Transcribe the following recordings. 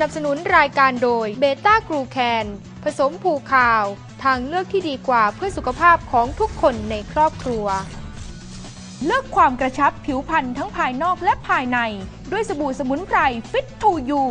นับสนุนรายการโดยเบต้ากรูแคนผสมผูข่าว ทางเลือกที่ดีกว่าเพื่อสุขภาพของทุกคนในครอบครัว เลือกความกระชับผิวพรรณทั้งภายนอกและภายใน ด้วยสบู่สมุนไพรฟิตทูยู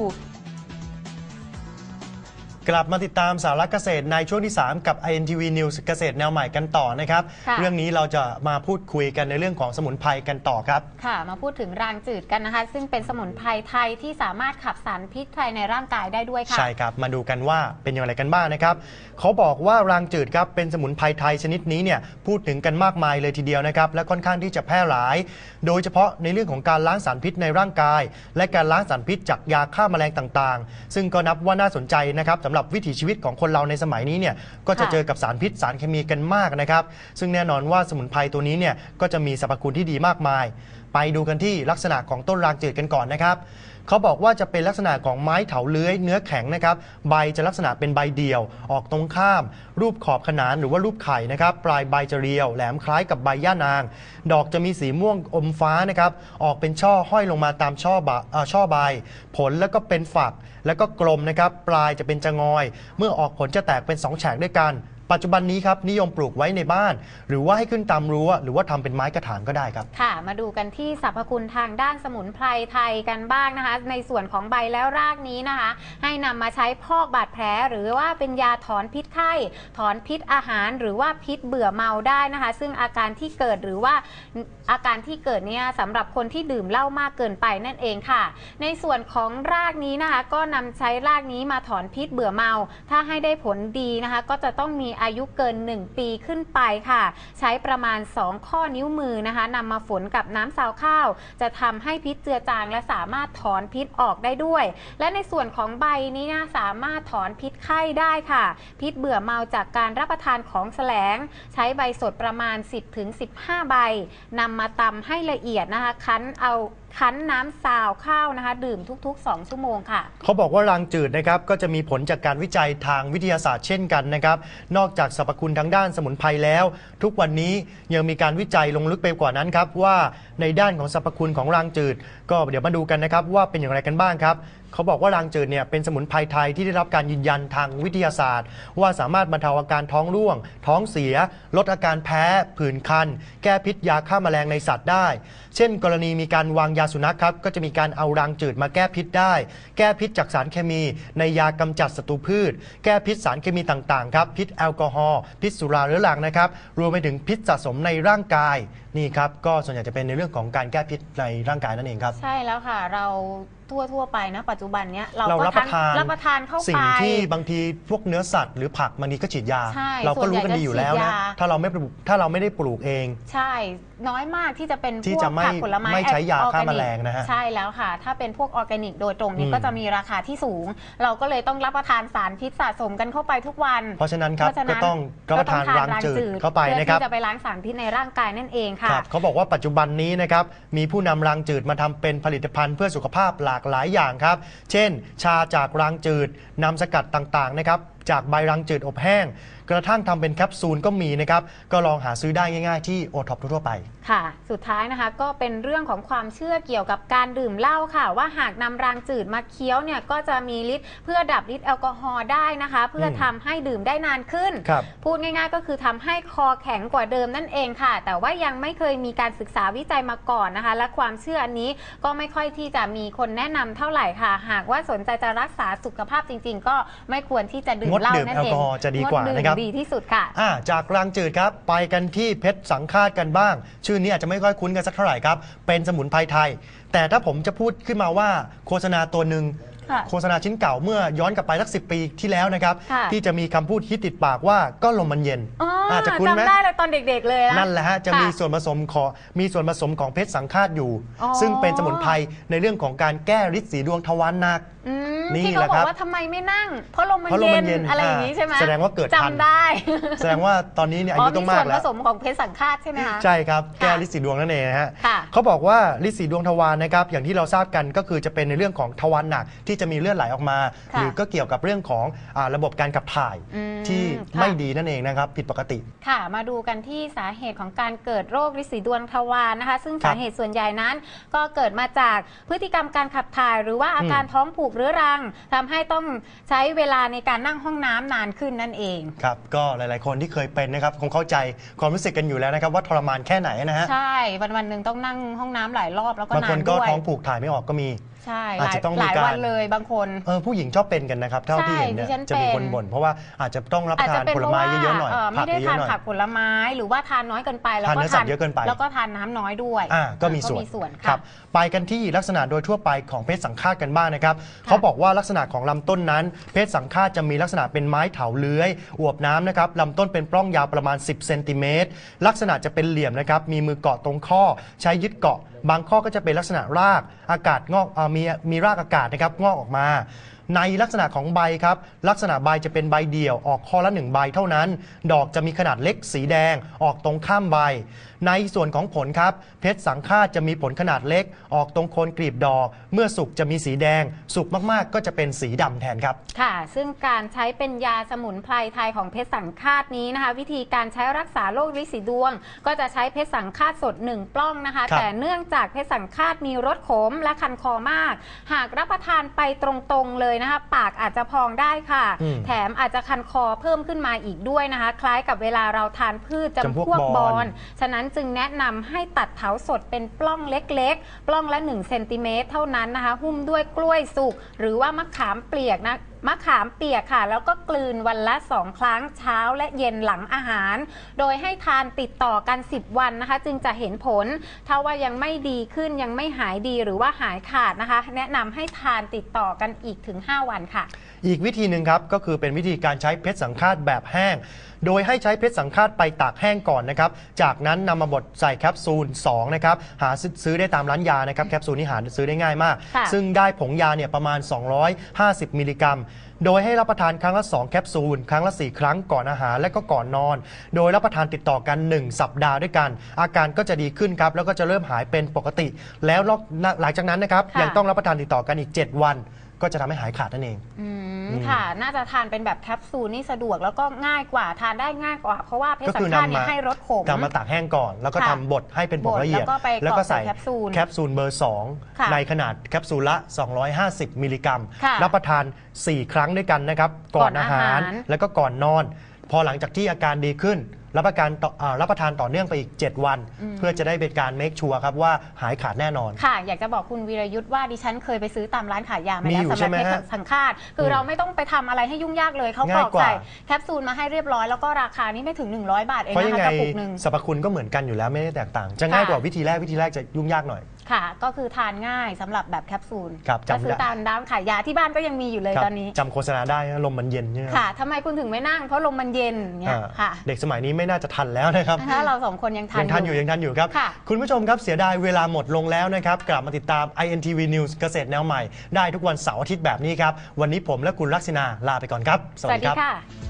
กลับมาติดตามสาระเกษตรในช่วงที่ 3 กับ INTV News เกษตรแนวใหม่กันต่อนะครับ ค่ะ เรื่องนี้เราจะมาพูดคุยกันในเรื่องของสมุนไพรกันต่อครับ ค่ะ มาพูดถึงรางจืดกันนะคะ ซึ่งเป็นสมุนไพรไทยที่สามารถขับสารพิษภายในร่างกายได้ด้วยค่ะ ใช่ครับ มาดูกันว่าเป็นอย่างไรกันบ้างนะครับ เขาบอกว่ารางจืดครับเป็นสมุนไพรไทยชนิดนี้เนี่ยพูดถึงกันมากมายเลยทีเดียวนะครับ และค่อนข้างที่จะแพร่หลาย โดยเฉพาะในเรื่องของการล้างสารพิษในร่างกาย และการล้างสารพิษจากยาฆ่าแมลงต่างๆ ซึ่งก็นับว่าน่าสนใจนะครับสำหรับวิถีชีวิตของคนเราในสมัยนี้เนี่ยก็จะค่ะเจอกับสารพิษสารเคมีกันมากนะครับ ซึ่งแน่นอนว่าสมุนไพรตัวนี้เนี่ยก็จะมีสรรพคุณที่ดีมากมายไปดูกันที่ลักษณะของต้นรางจืดกันก่อนนะครับเขาบอกว่าจะเป็นลักษณะของไม้เถาเลื้อยเนื้อแข็งนะครับ ใบจะลักษณะเป็นใบเดี่ยว ออกตรงข้าม รูปขอบขนานหรือว่ารูปไข่นะครับ ปลายใบจะเรียว แหลมคล้ายกับใบย่านาง ดอกจะมีสีม่วงอมฟ้านะครับ ออกเป็นช่อห้อยลงมาตามช่อบะช่อใบ ผลแล้วก็เป็นฝักแล้วก็กลมนะครับ ปลายจะเป็นจะงอย เมื่อออกผลจะแตกเป็นสองแฉกด้วยกัน ปัจจุบันนี้ครับนิยมปลูกไว้ในบ้าน หรือว่าให้ขึ้นตามรั้วหรือว่าทำเป็นไม้กระถางก็ได้ครับ ค่ะ มาดูกันที่สรรพคุณทางด้านสมุนไพรไทยกันบ้างนะคะ ในส่วนของใบแล้วรากนี้นะคะ ให้นำมาใช้พอกบาดแผล หรือว่าเป็นยาถอนพิษไข้ ถอนพิษอาหาร หรือว่าพิษเบื่อเมาได้นะคะ ซึ่งอาการที่เกิดหรือว่าอาการที่เกิดเนี่ยสำหรับคนที่ดื่มเหล้ามากเกินไปนั่นเองค่ะ ในส่วนของรากนี้นะคะ ก็นำใช้รากนี้มาถอนพิษเบื่อเมา ถ้าให้ได้ผลดีนะคะ ก็จะต้องมีอายุเกิน 1 ปีขึ้นไปค่ะ ใช้ประมาณ 2 ข้อนิ้วมือนะคะนำมาฝนกับน้ำซาวข้าว จะทำให้พิษเจือจางและสามารถถอนพิษออกได้ด้วย และในส่วนของใบนี้นะสามารถถอนพิษไข้ได้ค่ะ พิษเบื่อเมาจากการรับประทานของแสลง ใช้ใบสดประมาณ 10-15 ใบนำมาตำให้ละเอียดนะคะคั้นเอาคั้นน้ำซาวข้าวนะคะ ดื่มทุก ๆ 2 ชั่วโมงค่ะ เขาบอกว่ารังจืดนะครับก็จะมีผลจากการวิจัยทางวิทยาศาสตร์เช่นกันนะครับ นอกจากสรรพคุณทางด้านสมุนไพรแล้ว ทุกวันนี้ยังมีการวิจัยลงลึกไปกว่านั้นครับว่าในด้านของสรรพคุณของรังจืด ก็เดี๋ยวมาดูกันนะครับว่าเป็นอย่างไรกันบ้างครับ เขาบอกว่ารางจืดเนี่ยเป็นสมุนไพรไทยที่ได้รับการยืนยันทางวิทยาศาสตร์ ว่าสามารถบรรเทาอาการท้องร่วง ท้องเสีย ลดอาการแพ้ ผื่นคัน แก้พิษยาฆ่าแมลงในสัตว์ได้ เช่น กรณีมีการวางยาสุนัขครับก็จะมีการเอารางจืดมาแก้พิษได้ แก้พิษจากสารเคมี ในยากำจัดศัตรูพืช แก้พิษสารเคมีต่างๆครับพิษแอลกอฮอล์พิษสุราเรื้อรังนะครับรวมไปถึงพิษสะสมในร่างกายนี่ครับก็ส่วนใหญ่จะเป็นในเรื่องของการแก้พิษในร่างกายนั่นเองครับ ใช่แล้วค่ะเรา ทั่วทั่วๆไปนะ ปัจจุบันเนี้ยเราเราก็รับประทานรับประทานเข้าสิ่ไปงที่บางทีพวกเนื้อสัตว์หรือผักบางทีก็ฉีดยา ใช่เราก็รู้ส่วนใหญ่กันดีอยู่แล้วจะฉีนะดยา ถ้าเราไม่ปลูกถ้าเราไม่ได้ปลูกเอง ใช่น้อยมากที่จะเป็นที่พวจะกไม่ผักผลไม้ไม่ใช้ยาออร์ฆ่าแกนิกแมลงนะฮะใช่แล้วค่ะ ถ้าเป็นพวกออร์แกนิกโดยตรงนี้อืม ก็จะมีราคาที่สูง เราก็เลยต้องรับประทานสารพิษสะสมกันเข้าไปทุกวัน เพราะฉะนั้นครับเพราะฉะก็นั้นต้องรับประทานรางจืดเข้าไปเพื่อนะครับที่จะไปล้างสารพิษในร่างกายนั่นเองค่ะ ครับเขาบอกว่าปัจจุบันนี้นะครับมีผู้นำรางจืดมาทำเป็นผลิตภัณฑ์เพื่อสุขภาพหลากหลายอย่างครับ เช่น ชาจากรังจืดนำสกัดต่างๆนะครับจากใบรังจืดอบแห้ง กระทั่งทำเป็นแคปซูลก็มีนะครับ ก็ลองหาซื้อได้ง่ายๆ ที่โอท็อปทั่วๆไป ค่ะ สุดท้ายนะคะก็เป็นเรื่องของความเชื่อเกี่ยวกับการดื่มเหล้าค่ะ ว่าหากนำรางจืดมาเคี้ยวเนี่ยก็จะมีฤทธิ์เพื่อดับฤทธิ์แอลกอฮอล์ได้นะคะ เพื่ออมทำให้ดื่มได้นานขึ้นครับพูดง่ายๆ ก็คือทำให้คอแข็งกว่าเดิมนั่นเองค่ะ แต่ว่ายังไม่เคยมีการศึกษาวิจัยมาก่อนนะคะ และความเชื่ออันนี้ก็ไม่ค่อยที่จะมีคนแนะนำเท่าไหร่ค่ะ หากว่าสนใจจะรักษาสุขภาพจริง ๆ ก็ไม่ควรที่จะดื่งมดเหล้าดื่มนั่นแอลเองกอฮอล์จะดีกว่าดดื่มนะครับดีที่สุดค่ะ อ่าจากรางจืดครับไปกันที่เพชรสังฆาตกันบ้าง ชื่อนี้อาจจะไม่ค่อยคุ้นกันสักเท่าไหร่ครับ เป็นสมุนไพรไทย แต่ถ้าผมจะพูดขึ้นมาว่าโฆษณาตัวหนึ่งค่ะโฆษณาชิ้นเก่าเมื่อย้อนกลับไปสักสิปีที่แล้วนะครับ ค่ะที่จะมีคำพูดฮิตติดปากว่าก็ลมมันเย็นอ๋ออาจะคุ้นไหม จำได้เลยตอนเด็กๆเลยนะนั่นแหละฮะจะค่ะมีส่วนผสมของมีส่วนผสมของเพชรสังฆาตอยู่ อ๋อ ซึ่งเป็นสมุนไพรในเรื่องของการแก้ฤทธิ์สีดวงทวารหนัก อืม นี่ที่เขาแหละบอครักบ ว่าทำไมไม่นั่ง เพราะลมมันเพราะลมเย็มันนเย็นอะไรอย่างนี้อ่าใช่ไหมแสดงว่าเกิดทัน จำได้แสดงว่าตอนนี้เนี่ยอาอ๋อยุต้มีองส่มาวนกผแล้ว สมของเพชรสังฆาตใช่ไหมคะ ใช่ครับ แก้ค่ะฤทธิ์สีดวงนั่นเองนะฮะ ค่ะ เขาบอกว่าฤทธิ์สีดวงทวารนะครับอย่างที่เราทราบกันก็คือจะเป็นในเรื่องของทวารหนักที่จะมีเลือดไหลออกมา ค่ะหรือก็เกี่ยวกับเรื่องของอาระบบการขับถ่ายอืมที่ค่ะ ไม่ดีนั่นเองนะครับ ผิดปกติ ค่ะ มาดูกันที่สาเหตุของการเกิดโรคริดสีดวงทวารนะคะ ซึ่งครัสาบเหตุส่วนใหญ่นั้น ก็เกิดมาจากพฤติกรรมการขับถ่าย หรือว่าอาการท้องผูกเรื้อรังทำให้ต้องใช้เวลาในการนั่งห้องน้ำนานขึ้นนั่นเองครับก็หลาย ๆ คนที่เคยเป็นนะครับคงเข้าใจความรู้สึกกันอยู่แล้วนะครับว่าทรมานแค่ไหนนะฮะใช่วันวันๆหนึ่งต้องนั่งห้องน้ำหลายรอบแล้วก็บางนาคนนก็ด้วยท้องผูกถ่ายไม่ออกก็มี ใช่หอาจลายจะต้องหมีลายการวันเลยบางคน เออผู้หญิงชอบเป็นกันนะครับ เท่าที่เห็นเนี่ยใช่ดิฉันจะมีเป็น คนบ่นเพราะว่าอาจจะต้องรับปอาจระจะทานเป็นผเพลราะไม้ว่าเยอะๆหน่อยเอ่อผัไม่กได้เยทาอะนๆหน่อย ผักผลไม้หรือว่าทานน้อยเกินไปแล้วทานก็เนื้อสัตว์เยอะเกินไป แล้วก็ทานน้ำน้อยด้วยอ่าก็มีเออส่วนมีส่วนคค่ะ รับไปกันที่ลักษณะโดยทั่วไปของเพชรสังฆาตกันบ้างนะครับเขาบอกว่าลักษณะของลำต้นนั้น เพชรสังฆาตจะมีลักษณะเป็นไม้เถาเลื้อยอวบน้ำนะครับลำต้นเป็นปล้องยาวประมาณ 10เซนติเมตรลักษณะจะเป็นเหลี่ยมนะครับมีมือเกาะตรงข้อ ใช้ยึดเกาะ บางข้อก็จะเป็นลักษณะรากอากาศงอกเอ่อมีมีรากอากาศนะครับงอกออกมา ในลักษณะของใบครับ ลักษณะใบจะเป็นใบเดี่ยวออกข้อละหนึ่งใบเท่านั้น ดอกจะมีขนาดเล็กสีแดงออกตรงข้ามใบ ในส่วนของผลครับ เพชรสังฆาตจะมีผลขนาดเล็ก ออกตรงโคนกลีบดอก เมื่อสุกจะมีสีแดง สุกมากๆ ก็จะเป็นสีดำแทนครับ ค่ะ ซึ่งการใช้เป็นยาสมุนไพรไทยของเพชรสังฆาตนี้นะคะ วิธีการใช้รักษาโรคริดสีดวง ก็จะใช้เพชรสังฆาตสด1ปล้องนะคะครับแต่เนื่องจากเพชรสังฆาตมีรสขมและคันคอมาก หากรับประทานไปตรงๆเลยนะคะ ปากอาจจะพองได้ค่ะอืมแถมอาจจะคันคอเพิ่มขึ้นมาอีกด้วยนะคะ คล้ายกับเวลาเราทานพืชจำจำพวกพวกบบออลลฉะนั้นจึงแนะนำให้ตัดเถาสดเป็นปล้องเล็กๆ ปล้องละ1เซนติเมตรเท่านั้นนะคะ หุ้มด้วยกล้วยสุกหรือว่ามะขามเปียกนะมะขามเปียกค่ะ แล้วก็กลืนวันละ 2 ครั้งเช้าและเย็นหลังอาหาร โดยให้ทานติดต่อกัน 10 วันนะคะ จึงจะเห็นผล ถ้าว่ายังไม่ดีขึ้นยังไม่หายดีหรือว่าหายขาดนะคะ แนะนำให้ทานติดต่อกันอีกถึง 5 วันค่ะ อีกวิธีหนึ่งครับ ก็คือเป็นวิธีการใช้เพชรสังฆาตแบบแห้งโดยให้ใช้เพชรสังฆาตไปตากแห้งก่อนนะครับ จากนั้นนำมาบดใส่แคปซูล2นะครับ หาซื้อได้ตามร้านยานะครับ แคปซูลนี้หาซื้อได้ง่ายมาก ค่ะ ซึ่งได้ผงยาเนี่ยประมาณ 250 มิลลิกรัม โดยให้รับประทานครั้งละ 2 แคปซูล ครั้งละ 4 ครั้งก่อนอาหารและก็ก่อนนอน โดยรับประทานติดต่อกัน 1 สัปดาห์ด้วยกัน อาการก็จะดีขึ้นครับ แล้วก็จะเริ่มหายเป็นปกติ แล้วหลังจากนั้นนะครับ ค่ะ ยังต้องรับประทานติดต่อกันอีก 7 วัน ก็จะทำให้หายขาดนั่นเองอืมอืมค่ะ น่าจะทานเป็นแบบแคปซูลนี่สะดวกแล้วก็ง่ายกว่าทานได้ง่ายกว่า เพราะว่าเพชรก็สัคืงอฆาตนำเนี่มายให้รสขม นำมาตากแห้งก่อน แล้วก็ค่ะทำบดให้เป็นผงละเอียดบดแล้วก็ไปแล้วก็ใส่กรอกใส่แคปซูลแคปซูลเบอร์ ค่ะ2 ในขนาดแคปซูลละ 250 มิลลิกรัมค่ะรับประทาน 4 ครั้งด้วยกันนะครับ ก่อนก่อนอาอาหาหาร รแล้วก็ก่อนนอน พอหลังจากที่อาการดีขึ้น รับประการต่ออารับประทานต่อเนื่องไปอีก 7 วันเพื่อจะได้เป็นการเมคชัวร์ครับว่าหายขาดแน่นอน ค่ะ อยากจะบอกคุณวีรยุทธ์ว่าดิฉันเคยไปซื้อตามร้านขายยามามีแล้วอยู่สำหใช่รับไหมเพชฮะรสังฆาตคืออมเราไม่ต้องไปทำอะไรให้ยุ่งยากเลยเขากรง่ายอกกว่า ใส่แคปซูลมาให้เรียบร้อยแล้วก็ราคานี้ไม่ถึง 100 บาทเองเพราะยันะงคะไงกระปุกหนึ่ง สรรพคุณก็เหมือนกันอยู่แล้วไม่ได้แตกต่าง จะง่ายกว่าวิธีแรกวิธีแรกจะยุ่งยากหน่อย ค่ะ ก็คือทานง่ายสำหรับแบบแคปซูลครับจำก็ซื้อได้ ตามร้านขายยาที่บ้านก็ยังมีอยู่เลยครับตอนนี้ จำโฆษณาได้นะลมมันเย็นใช่ไหมครับค่ะทำไมคุณถึงไม่นั่งเพราะลมมันเย็นอย่างเงี้ยอ่าค่ะเด็กสมัยนี้ไม่น่าจะทันแล้วนะครับ ถ้าเราสองคนยังทันยังทันอยู่ยังทันอยู่ครับ ค่ะ คุณผู้ชมครับเสียดายเวลาหมดลงแล้วนะครับ กลับมาติดตาม INTV News เกษตรแนวใหม่ ได้ทุกวันเสาร์อาทิตย์แบบนี้ครับ วันนี้ผมและคุณลักษณาลาไปก่อนครับ สวัสดีค่ะ